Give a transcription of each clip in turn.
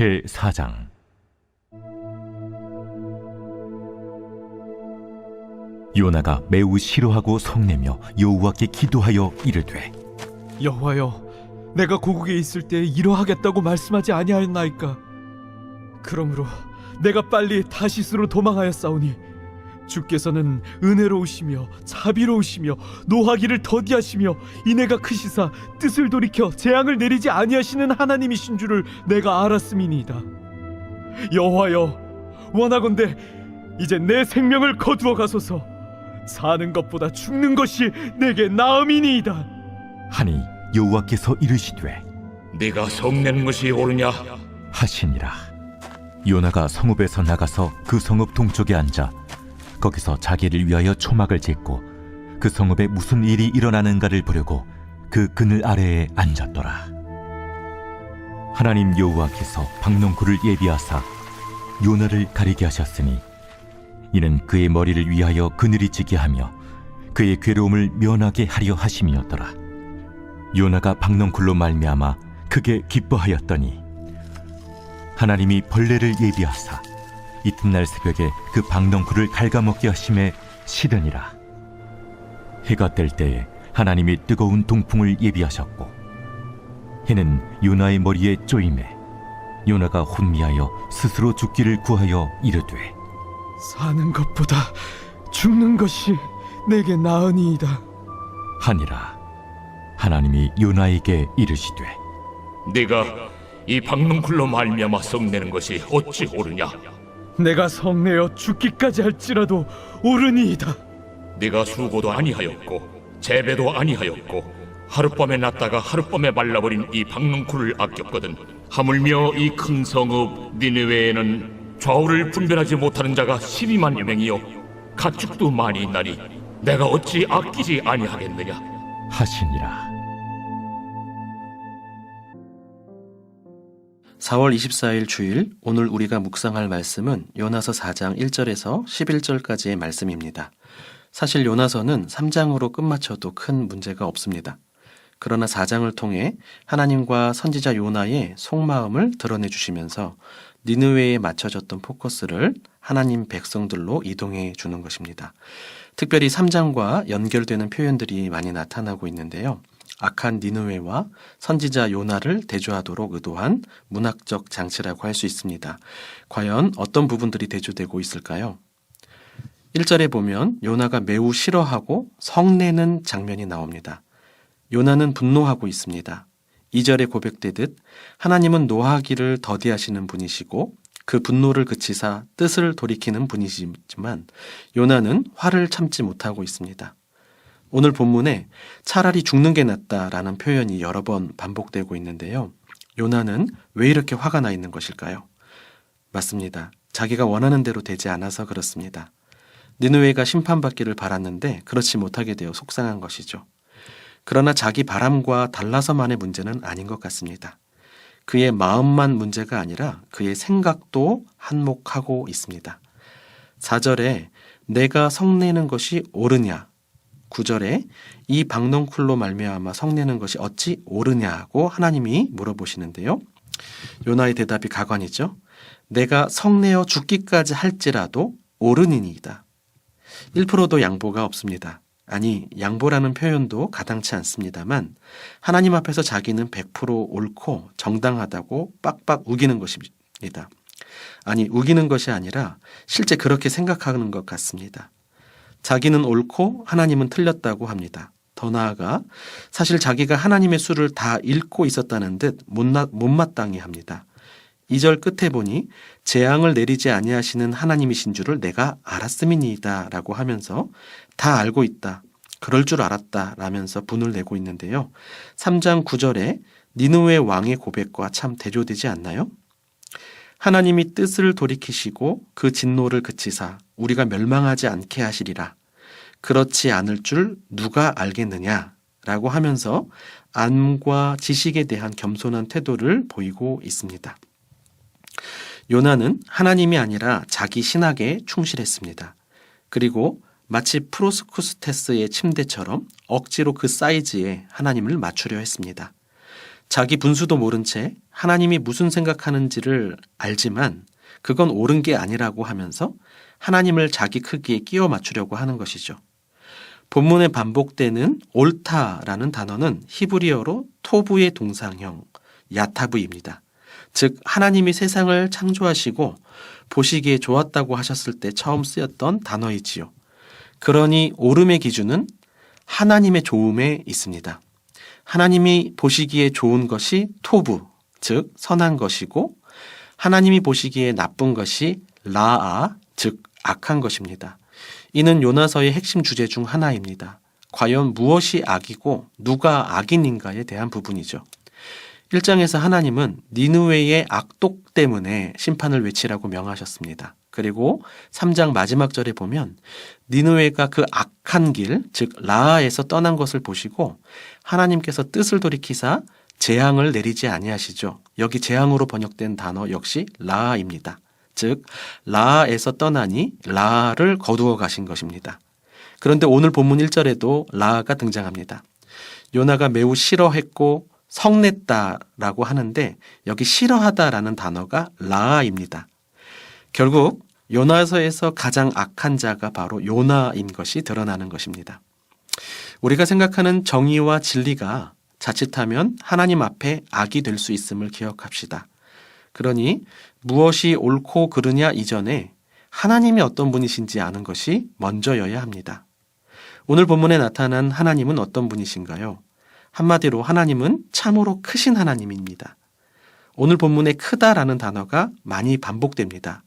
제 4장. 요나가 매우 싫어하고 성내며 여호와께 기도하여 이르되 여호와여 내가 고국에 있을 때 이러하겠다고 말씀하지 아니하였나이까? 그러므로 내가 빨리 다시스로 도망하였사오니 주께서는 은혜로우시며 자비로우시며 노하기를 더디하시며 이내가 크시사 뜻을 돌이켜 재앙을 내리지 아니하시는 하나님이신 줄을 내가 알았음이니이다. 여호와여 원하건대 이제 내 생명을 거두어 가소서. 사는 것보다 죽는 것이 내게 나음이니이다. 하니 여호와께서 이르시되 네가 성내는 것이 옳으냐? 하시니라. 요나가 성읍에서 나가서 그 성읍 동쪽에 앉아 거기서 자기를 위하여 초막을 짓고 그 성읍에 무슨 일이 일어나는가를 보려고 그 그늘 아래에 앉았더라. 하나님 여호와께서 박농구를 예비하사 요나를 가리게 하셨으니 이는 그의 머리를 위하여 그늘이 지게 하며 그의 괴로움을 면하게 하려 하심이었더라. 요나가 박농굴로 말미암아 크게 기뻐하였더니 하나님이 벌레를 예비하사 이튿날 새벽에 그 박넝쿨을 갉아먹게 하심에 시드니라 해가 뜰 때에 하나님이 뜨거운 동풍을 예비하셨고 해는 요나의 머리에 쪼임에 요나가 혼미하여 스스로 죽기를 구하여 이르되 사는 것보다 죽는 것이 내게 나으니이다. 하니라 하나님이 요나에게 이르시되 네가 이 박농쿨로 말미암아 성내는 것이 어찌 옳으냐? 내가 성내어 죽기까지 할지라도 옳으니이다. 네가 수고도 아니하였고 재배도 아니하였고 하룻밤에 났다가 하룻밤에 말라버린 이 박농쿨을 아꼈거든. 하물며 이 큰 성읍 니느웨에는 좌우를 분별하지 못하는 자가 12만여 명이요. 가축도 많이 있나니 내가 어찌 아끼지 아니하겠느냐? 하시니라 4월 24일 주일 오늘 우리가 묵상할 말씀은 요나서 4장 1절에서 11절까지의 말씀입니다. 사실 요나서는 3장으로 끝마쳐도 큰 문제가 없습니다. 그러나 4장을 통해 하나님과 선지자 요나의 속마음을 드러내 주시면서 니느웨에 맞춰졌던 포커스를 하나님 백성들로 이동해 주는 것입니다. 특별히 3장과 연결되는 표현들이 많이 나타나고 있는데요. 악한 니느웨와 선지자 요나를 대조하도록 의도한 문학적 장치라고 할 수 있습니다. 과연 어떤 부분들이 대조되고 있을까요? 1절에 보면 요나가 매우 싫어하고 성내는 장면이 나옵니다. 요나는 분노하고 있습니다. 2절에 고백되듯 하나님은 노하기를 더디하시는 분이시고 그 분노를 그치사 뜻을 돌이키는 분이시지만 요나는 화를 참지 못하고 있습니다. 오늘 본문에 차라리 죽는 게 낫다라는 표현이 여러 번 반복되고 있는데요. 요나는 왜 이렇게 화가 나 있는 것일까요? 맞습니다. 자기가 원하는 대로 되지 않아서 그렇습니다. 느느웨가 심판받기를 바랐는데 그렇지 못하게 되어 속상한 것이죠. 그러나 자기 바람과 달라서만의 문제는 아닌 것 같습니다. 그의 마음만 문제가 아니라 그의 생각도 한몫하고 있습니다. 4절에 내가 성내는 것이 옳으냐 9절에 이 박넝쿨로 말미암아 성내는 것이 어찌 옳으냐고 하나님이 물어보시는데요. 요나의 대답이 가관이죠. 내가 성내어 죽기까지 할지라도 옳으니이다. 1%도 양보가 없습니다. 아니, 양보라는 표현도 가당치 않습니다만 하나님 앞에서 자기는 100% 옳고 정당하다고 빡빡 우기는 것입니다. 아니, 우기는 것이 아니라 실제 그렇게 생각하는 것 같습니다. 자기는 옳고 하나님은 틀렸다고 합니다. 더 나아가 사실 자기가 하나님의 수를 다 읽고 있었다는 듯 못나, 못마땅해 합니다. 2절 끝에 보니 재앙을 내리지 아니하시는 하나님이신 줄을 내가 알았음이니이다 라고 하면서 다 알고 있다. 그럴 줄 알았다 라면서 분을 내고 있는데요. 3장 9절에 니느웨 왕의 고백과 참 대조되지 않나요? 하나님이 뜻을 돌이키시고 그 진노를 그치사 우리가 멸망하지 않게 하시리라. 그렇지 않을 줄 누가 알겠느냐? 라고 하면서 안과 지식에 대한 겸손한 태도를 보이고 있습니다. 요나는 하나님이 아니라 자기 신학에 충실했습니다. 그리고 마치 프로스쿠스테스의 침대처럼 억지로 그 사이즈에 하나님을 맞추려 했습니다. 자기 분수도 모른 채 하나님이 무슨 생각하는지를 알지만 그건 옳은 게 아니라고 하면서 하나님을 자기 크기에 끼워 맞추려고 하는 것이죠. 본문에 반복되는 옳다라는 단어는 히브리어로 토부의 동상형 야타브입니다. 즉 하나님이 세상을 창조하시고 보시기에 좋았다고 하셨을 때 처음 쓰였던 단어이지요. 그러니 옳음의 기준은 하나님의 좋음에 있습니다. 하나님이 보시기에 좋은 것이 토부, 즉 선한 것이고 하나님이 보시기에 나쁜 것이 라아, 즉 악한 것입니다. 이는 요나서의 핵심 주제 중 하나입니다. 과연 무엇이 악이고 누가 악인인가에 대한 부분이죠. 1장에서 하나님은 니누웨의 악독 때문에 심판을 외치라고 명하셨습니다. 그리고 3장 마지막 절에 보면 니누웨가 그 악한 길, 즉 라아에서 떠난 것을 보시고 하나님께서 뜻을 돌이키사 재앙을 내리지 아니하시죠. 여기 재앙으로 번역된 단어 역시 라아입니다. 즉 라아에서 떠나니 라아를 거두어 가신 것입니다. 그런데 오늘 본문 1절에도 라아가 등장합니다. 요나가 매우 싫어했고 성냈다라고 하는데 여기 싫어하다라는 단어가 라아입니다. 결국 요나서에서 가장 악한 자가 바로 요나인 것이 드러나는 것입니다. 우리가 생각하는 정의와 진리가 자칫하면 하나님 앞에 악이 될 수 있음을 기억합시다. 그러니 무엇이 옳고 그르냐 이전에 하나님이 어떤 분이신지 아는 것이 먼저여야 합니다. 오늘 본문에 나타난 하나님은 어떤 분이신가요? 한마디로 하나님은 참으로 크신 하나님입니다. 오늘 본문에 크다라는 단어가 많이 반복됩니다.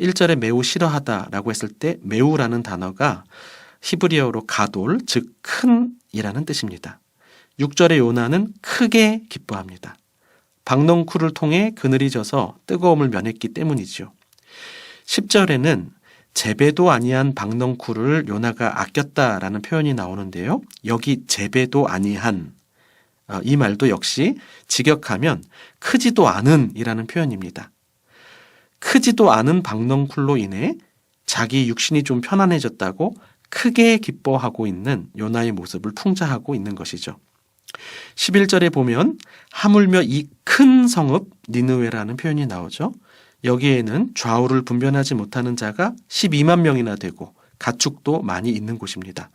1절에 매우 싫어하다라고 했을 때 매우라는 단어가 히브리어로 가돌, 즉 큰이라는 뜻입니다. 6절의 요나는 크게 기뻐합니다. 박넝쿨을 통해 그늘이 져서 뜨거움을 면했기 때문이지요. 10절에는 재배도 아니한 박넝쿨을 요나가 아꼈다라는 표현이 나오는데요. 여기 재배도 아니한 어, 이 말도 역시 직역하면 크지도 않은이라는 표현입니다. 크지도 않은 박넝쿨로 인해 자기 육신이 좀 편안해졌다고 크게 기뻐하고 있는 요나의 모습을 풍자하고 있는 것이죠. 11절에 보면 하물며 이 큰 성읍 니느웨라는 표현이 나오죠. 여기에는 좌우를 분별하지 못하는 자가 12만 명이나 되고 가축도 많이 있는 곳입니다.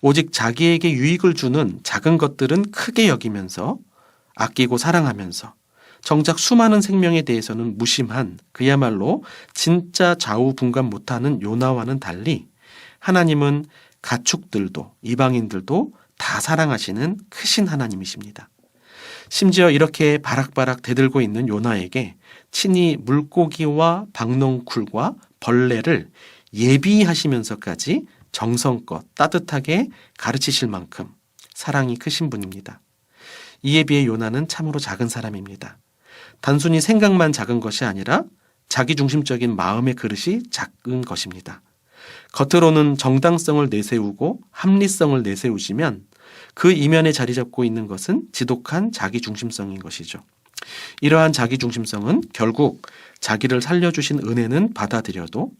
오직 자기에게 유익을 주는 작은 것들은 크게 여기면서 아끼고 사랑하면서 정작 수많은 생명에 대해서는 무심한 그야말로 진짜 좌우 분간 못하는 요나와는 달리 하나님은 가축들도 이방인들도 다 사랑하시는 크신 하나님이십니다. 심지어 이렇게 바락바락 대들고 있는 요나에게 친히 물고기와 박넝쿨과 벌레를 예비하시면서까지 정성껏 따뜻하게 가르치실 만큼 사랑이 크신 분입니다. 이에 비해 요나는 참으로 작은 사람입니다. 단순히 생각만 작은 것이 아니라 자기 중심적인 마음의 그릇이 작은 것입니다. 겉으로는 정당성을 내세우고 합리성을 내세우시면 그 이면에 자리 잡고 있는 것은 지독한 자기 중심성인 것이죠. 이러한 자기 중심성은 결국 자기를 살려주신 은혜는 받아들여도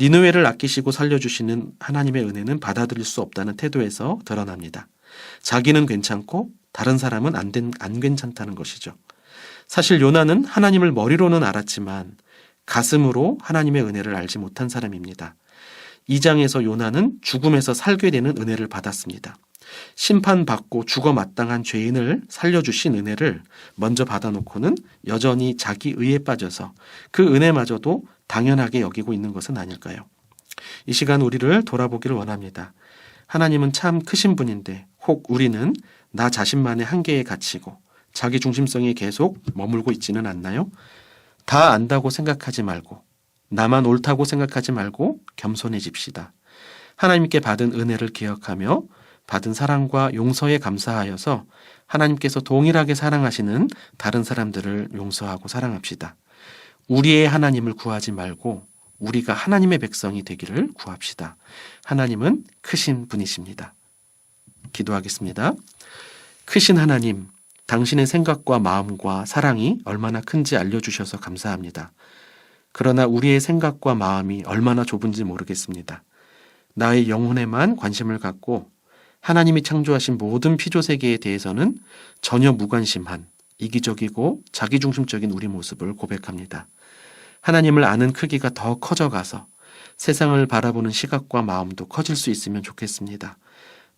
니누웨를 아끼시고 살려주시는 하나님의 은혜는 받아들일 수 없다는 태도에서 드러납니다. 자기는 괜찮고 다른 사람은 안, 된, 안 괜찮다는 것이죠. 사실 요나는 하나님을 머리로는 알았지만 가슴으로 하나님의 은혜를 알지 못한 사람입니다. 2장에서 요나는 죽음에서 살게 되는 은혜를 받았습니다. 심판받고 죽어 마땅한 죄인을 살려주신 은혜를 먼저 받아놓고는 여전히 자기 의에 빠져서 그 은혜마저도 당연하게 여기고 있는 것은 아닐까요? 이 시간 우리를 돌아보기를 원합니다. 하나님은 참 크신 분인데 혹 우리는 나 자신만의 한계에 갇히고 자기 중심성이 계속 머물고 있지는 않나요? 다 안다고 생각하지 말고 나만 옳다고 생각하지 말고 겸손해집시다. 하나님께 받은 은혜를 기억하며 받은 사랑과 용서에 감사하여서 하나님께서 동일하게 사랑하시는 다른 사람들을 용서하고 사랑합시다. 우리의 하나님을 구하지 말고 우리가 하나님의 백성이 되기를 구합시다. 하나님은 크신 분이십니다. 기도하겠습니다. 크신 하나님, 당신의 생각과 마음과 사랑이 얼마나 큰지 알려주셔서 감사합니다. 그러나 우리의 생각과 마음이 얼마나 좁은지 모르겠습니다. 나의 영혼에만 관심을 갖고 하나님이 창조하신 모든 피조 세계에 대해서는 전혀 무관심한 이기적이고 자기중심적인 우리 모습을 고백합니다. 하나님을 아는 크기가 더 커져가서 세상을 바라보는 시각과 마음도 커질 수 있으면 좋겠습니다.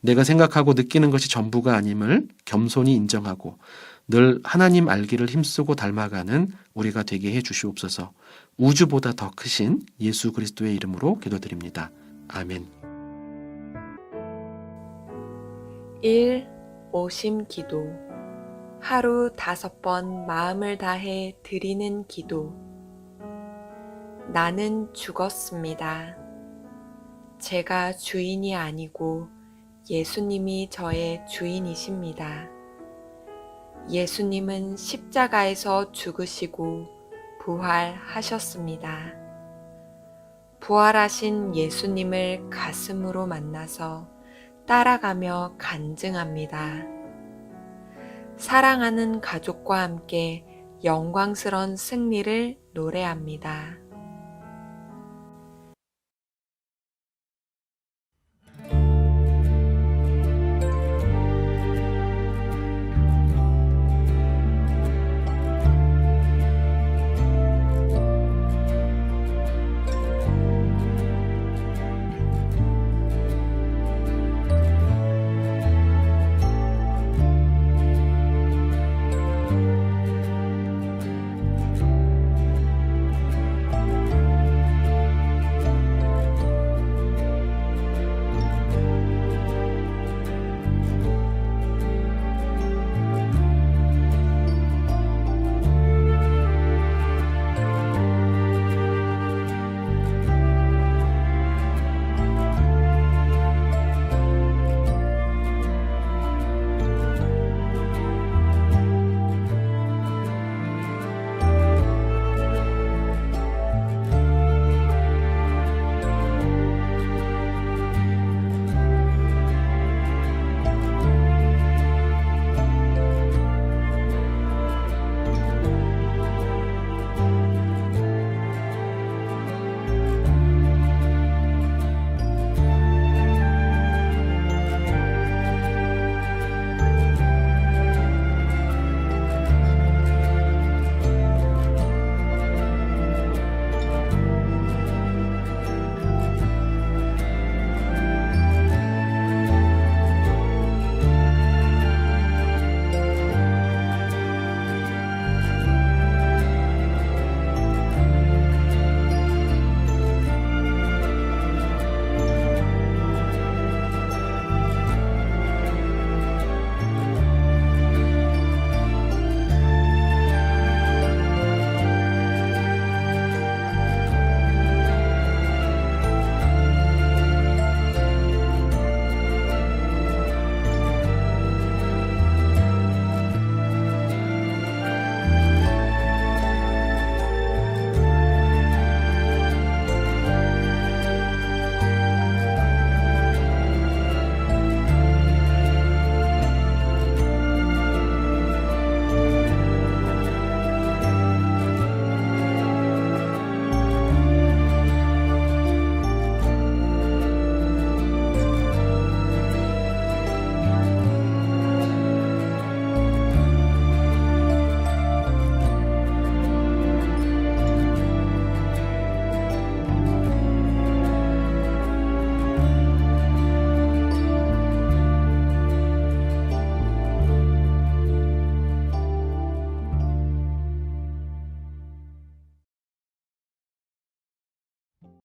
내가 생각하고 느끼는 것이 전부가 아님을 겸손히 인정하고 늘 하나님 알기를 힘쓰고 닮아가는 우리가 되게 해 주시옵소서. 우주보다 더 크신 예수 그리스도의 이름으로 기도드립니다. 아멘. 1. 오심 기도 하루 다섯 번 마음을 다해 드리는 기도 나는 죽었습니다. 제가 주인이 아니고 예수님이 저의 주인이십니다. 예수님은 십자가에서 죽으시고 부활하셨습니다. 부활하신 예수님을 가슴으로 만나서 따라가며 간증합니다. 사랑하는 가족과 함께 영광스런 승리를 노래합니다.